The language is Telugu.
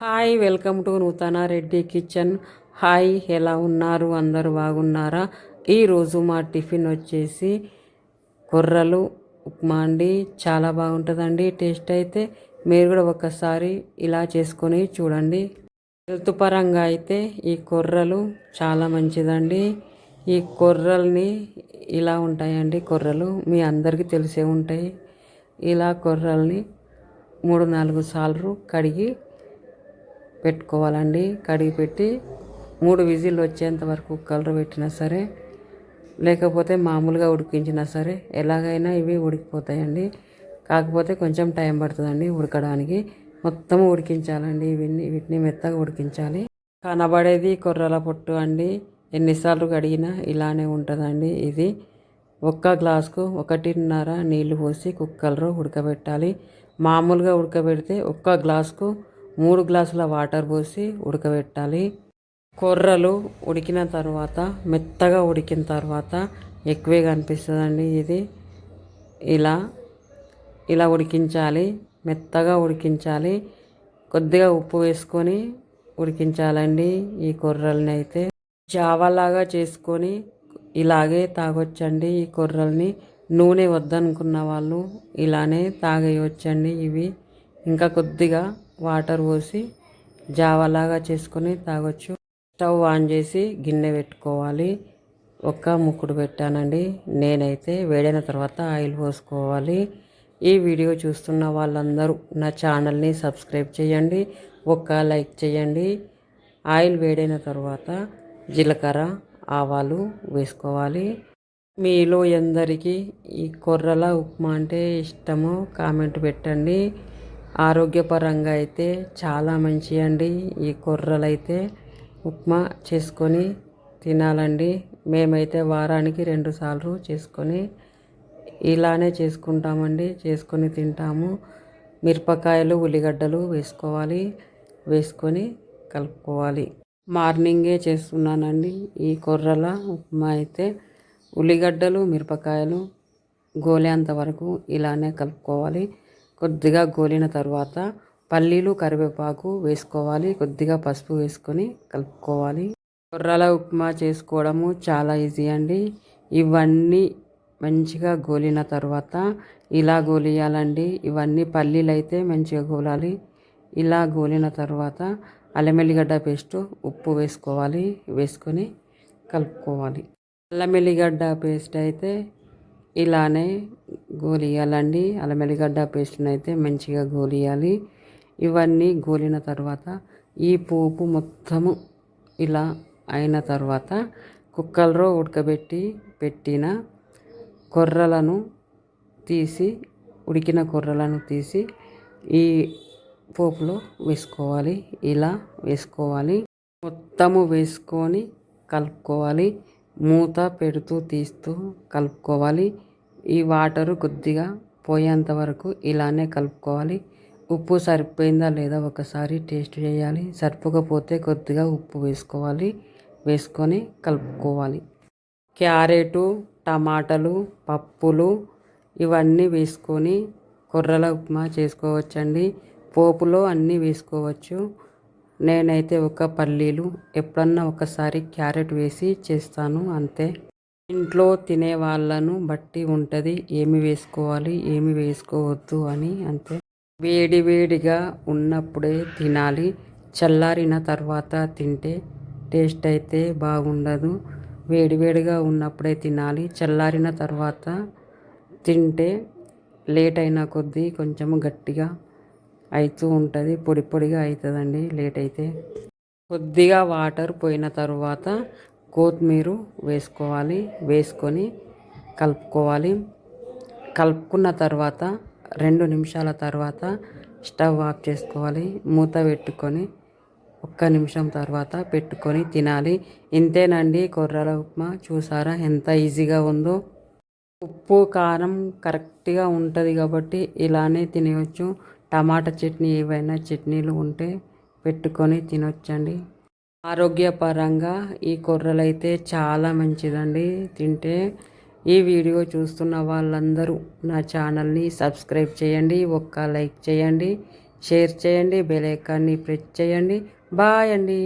హాయ్ వెల్కమ్ టు నూతన రెడ్డి కిచెన్. హాయ్ ఎలా ఉన్నారు? అందరూ బాగున్నారా? ఈరోజు మా టిఫిన్ వచ్చేసి కొర్రలు ఉప్మా అండి. చాలా బాగుంటుందండి టేస్ట్ అయితే. మీరు కూడా ఒకసారి ఇలా చేసుకొని చూడండి. హెల్త్ పరంగా అయితే ఈ కొర్రలు చాలా మంచిదండి. ఈ కొర్రల్ని ఇలా ఉంటాయండి కొర్రలు మీ అందరికీ తెలిసే ఉంటాయి. ఇలా కొర్రల్ని మూడు నాలుగు సార్లు కడిగి పెట్టుకోవాలండి. కడిగి పెట్టి మూడు విజిల్ వచ్చేంత వరకు కలర్ పెట్టినా సరే లేకపోతే మామూలుగా ఉడికించినా సరే ఎలాగైనా ఇవి ఉడికిపోతాయండి. కాకపోతే కొంచెం టైం పడుతుందండి ఉడకడానికి. మొత్తం ఉడికించాలండి ఇవన్నీ వీటిని మెత్తగా ఉడికించాలి. కనబడేది కొర్రల పొట్టు అండి. ఎన్నిసార్లు కడిగినా ఇలానే ఉంటుందండి ఇది. ఒక్క గ్లాసుకు ఒకటిన్నర నీళ్ళు పోసి కుక్కర్లో ఉడకబెట్టాలి. మామూలుగా ఉడకబెడితే ఒక్క గ్లాసుకు మూడు గ్లాసుల వాటర్ పోసి ఉడకబెట్టాలి. కొర్రలు ఉడికిన తర్వాత మెత్తగా ఉడికిన తర్వాత ఎక్కువే కనిపిస్తుందండి ఇది. ఇలా ఇలా ఉడికించాలి మెత్తగా ఉడికించాలి. కొద్దిగా ఉప్పు వేసుకొని ఉడికించాలండి ఈ కొర్రల్ని అయితే. జావాలాగా చేసుకొని ఇలాగే తాగొచ్చండి ఈ కొర్రల్ని. నూనె వద్దనుకున్న వాళ్ళు ఇలానే తాగేయొచ్చండి ఇవి. ఇంకా కొద్దిగా వాటర్ పోసి జావలాగా చేసుకొని తాగొచ్చు. స్టవ్ ఆన్ చేసి గిన్నె పెట్టుకోవాలి. ఒక్క ముక్కుడు పెట్టానండి. నేనైతే వేడైన తర్వాత ఆయిల్ పోసుకోవాలి. ఈ వీడియో చూస్తున్న వాళ్ళందరూ నా ఛానల్ని సబ్స్క్రైబ్ చేయండి. ఒక్క లైక్ చేయండి. ఆయిల్ వేడైన తర్వాత జీలకర్ర ఆవాలు వేసుకోవాలి. మీలో ఎందరికీ ఈ కొర్రల ఉప్మా అంటే ఇష్టమో కామెంట్ పెట్టండి. ఆరోగ్యపరంగా అయితే చాలా మంచి అండి ఈ కొర్రలు అయితే ఉప్మా చేసుకొని తినాలండి. మేమైతే వారానికి రెండు సార్లు చేసుకొని ఇలానే చేసుకుంటామండి. చేసుకొని తింటాము. మిరపకాయలు ఉల్లిగడ్డలు వేసుకోవాలి. వేసుకొని కలుపుకోవాలి. మార్నింగే చేస్తున్నానండి ఈ కొర్రల ఉప్మా అయితే. ఉల్లిగడ్డలు మిరపకాయలు గోలేంత వరకు ఇలానే కలుపుకోవాలి. కొద్దిగా గోలిన తర్వాత పల్లీలు కరివేపాకు వేసుకోవాలి. కొద్దిగా పసుపు వేసుకొని కలుపుకోవాలి. కొర్రల ఉప్మా చేసుకోవడము చాలా ఈజీ అండి. ఇవన్నీ మంచిగా గోలిన తర్వాత ఇలా గోలియాలండి. ఇవన్నీ పల్లీలు అయితే మంచిగా గోలాలి. ఇలా గోలిన తర్వాత అల్లమెల్లిగడ్డ పేస్ట్ ఉప్పు వేసుకోవాలి. వేసుకొని కలుపుకోవాలి. అల్లమెల్లిగడ్డ పేస్ట్ అయితే ఇలానే గోలియాలండి. అల్లమెల్లిగడ్డ పేస్ట్ని అయితే మంచిగా గోలియాలి. ఇవన్నీ గోలిన తర్వాత ఈ పోపు మొత్తము ఇలా అయిన తర్వాత కుక్కల్లో ఉడకబెట్టి పెట్టిన కొర్రలను తీసి ఉడికిన కొర్రలను తీసి ఈ పోపులో వేసుకోవాలి. ఇలా వేసుకోవాలి. మొత్తము వేసుకొని కలుపుకోవాలి. మూత పెడుతూ తీస్తూ కలుపుకోవాలి. ఈ వాటరు కొద్దిగా పోయేంత వరకు ఇలానే కలుపుకోవాలి. ఉప్పు సరిపోయిందా లేదా ఒకసారి టేస్ట్ చేయాలి. సరిపోకపోతే కొద్దిగా ఉప్పు వేసుకోవాలి. వేసుకొని కలుపుకోవాలి. క్యారెటు టమాటాలు పప్పులు ఇవన్నీ వేసుకొని కొర్రల ఉప్మా చేసుకోవచ్చండి. పోపులో అన్నీ వేసుకోవచ్చు. నేనైతే ఒక పల్లీలు ఎప్పుడన్నా ఒకసారి క్యారెట్ వేసి చేస్తాను అంతే. ఇంట్లో తినే వాళ్ళను బట్టి ఉంటుంది ఏమి వేసుకోవాలి ఏమి వేసుకోవద్దు అని అంతే. వేడి వేడిగా ఉన్నప్పుడే తినాలి. చల్లారిన తర్వాత తింటే టేస్ట్ అయితే బాగుండదు. వేడివేడిగా ఉన్నప్పుడే తినాలి. చల్లారిన తర్వాత తింటే లేట్ అయిన కొద్దీ కొంచెం గట్టిగా అవుతూ ఉంటుంది. పొడి పొడిగా అవుతుందండి లేట్ అయితే కొద్దిగా వాటర్ పోయిన తర్వాత కొత్తిమీర వేసుకోవాలి. వేసుకొని కలుపుకోవాలి. కలుపుకున్న తర్వాత రెండు నిమిషాల తర్వాత స్టవ్ ఆఫ్ చేసుకోవాలి. మూత పెట్టుకొని ఒక్క నిమిషం తర్వాత పెట్టుకొని తినాలి. ఇంతేనండి. కొర్రల ఉప్మా చూసారా ఎంత ఈజీగా ఉందో. ఉప్పు కారం కరెక్ట్గా ఉంటుంది కాబట్టి ఇలానే తినేయచ్చు. టమాటా చట్నీ ఏవైనా చట్నీలు ఉంటే పెట్టుకొని తినొచ్చండి. ఆరోగ్యపరంగా ఈ కొర్రలు అయితే చాలా మంచిదండి. తింటే ఈ వీడియో చూస్తున్న వాళ్ళందరూ నా ఛానల్ని సబ్స్క్రైబ్ చేయండి ఒక్క లైక్ చేయండి షేర్ చేయండి బెల్ ఐకాన్ని ప్రెస్ చేయండి. బాయ్ అండి.